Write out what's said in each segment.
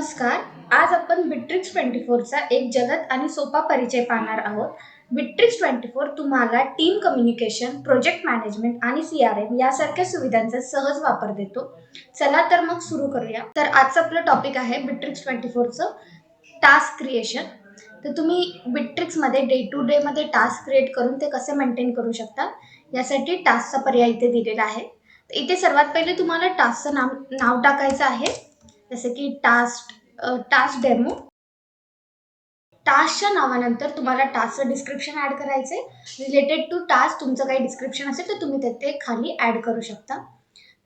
नमस्कार आज आपण बिट्रिक्स ट्वेंटी फोरचा एक जलद आणि सोपा परिचय पाहणार आहोत. बिट्रिक्स ट्वेंटी फोर तुम्हाला टीम कम्युनिकेशन प्रोजेक्ट मॅनेजमेंट आणि सी आर एम यासारख्या सुविधांचा सहज वापर देतो. चला तर मग सुरू करूया. तर आजचं आपलं टॉपिक आहे बिट्रिक्स ट्वेंटी फोरचं टास्क क्रिएशन तर तुम्ही बिट्रिक्समध्ये डे टू डेमध्ये टास्क क्रिएट करून ते कसे मेंटेन करू शकता यासाठी टास्कचा पर्याय इथे दिलेला आहे. तर इथे सर्वात पहिले तुम्हाला टास्कचं नाव नाव टाकायचं आहे. जसं की टास्क टास्क डेमो. टास्कच्या नावानंतर तुम्हाला टास्कचं डिस्क्रिप्शन ॲड करायचं आहे रिलेटेड टू टास्क तुमचं काही डिस्क्रिप्शन असेल तर तुम्ही ते खाली ॲड करू शकता.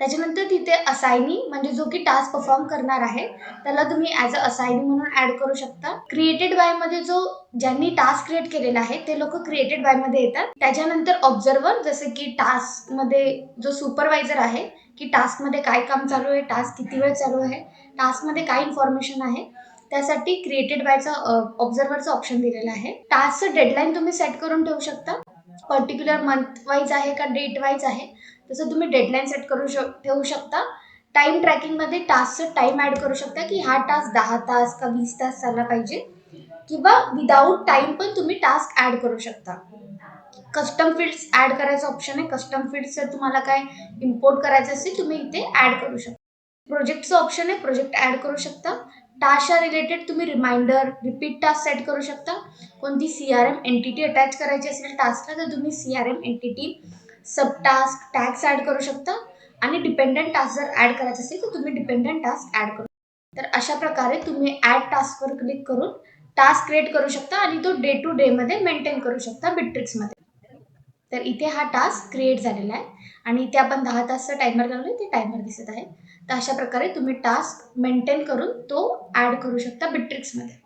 त्याच्यानंतर तिथे असायनी म्हणजे जो की टास्क परफॉर्म करणार आहे त्याला तुम्ही ॲज अ असायनी म्हणून ॲड करू शकता. क्रिएटेड बायमध्ये जो ज्यांनी टास्क क्रिएट केलेला आहे ते लोक क्रिएटेड बायमध्ये येतात. त्याच्यानंतर ऑब्झर्वर जसे की टास्कमध्ये जो सुपरवायझर आहे की टास्कमध्ये काय काम चालू आहे टास्क किती वेळ चालू आहे टास्कमध्ये काय इन्फॉर्मेशन आहे त्यासाठी क्रिएटेड बायचा ऑब्झर्वरचं ऑप्शन दिलेलं आहे. टास्कचं डेडलाईन तुम्ही सेट करून ठेवू शकता. पर्टिक्युलर मंथ वाईज आहे का डेट वाईज आहे तसं तुम्ही डेडलाईन सेट करू शक ठेवू शकता. टाईम ट्रॅकिंगमध्ये टास्कचं टाईम ॲड करू शकता की हा टास्क दहा तास का वीस तास चालला पाहिजे किंवा विदाऊट टाईम पण तुम्ही टास्क ॲड करू शकता. कस्टम फील्ड्स ॲड करायचं ऑप्शन आहे. कस्टम फील्ड्स जर तुम्हाला काय इम्पोर्ट करायचं असेल तुम्ही इथे ॲड करू शकता. प्रोजेक्टचं ऑप्शन आहे. प्रोजेक्ट ॲड करू शकता. टास्कच्या रिलेटेड तुम्ही रिमाइंडर रिपीट टास्क सेट करू शकता. कोणती C R M entity attach करायची असेल टास्कला तर तुम्ही C R M entity sub task tasks add करू शकता. आणि डिपेंडंट टास्क जर ॲड करायचं असेल तर तुम्ही डिपेंडंट टास्क ॲड करू तर अशा प्रकारे तुम्ही ॲड टास्कवर क्लिक करून टास्क क्रिएट करू शकता आणि तो डे टू डेमध्ये मेंटेन करू शकता बिट्रिक्समध्ये तर इथे हा टास्क क्रिएट झालेला आहे. आणि इथे आपण दहा तासचा टायमर लावलं आहे ते टायमर दिसत आहे. तर अशा प्रकारे तुम्ही टास्क मेंटेन करून तो ॲड करू शकता बिट्रिक्समध्ये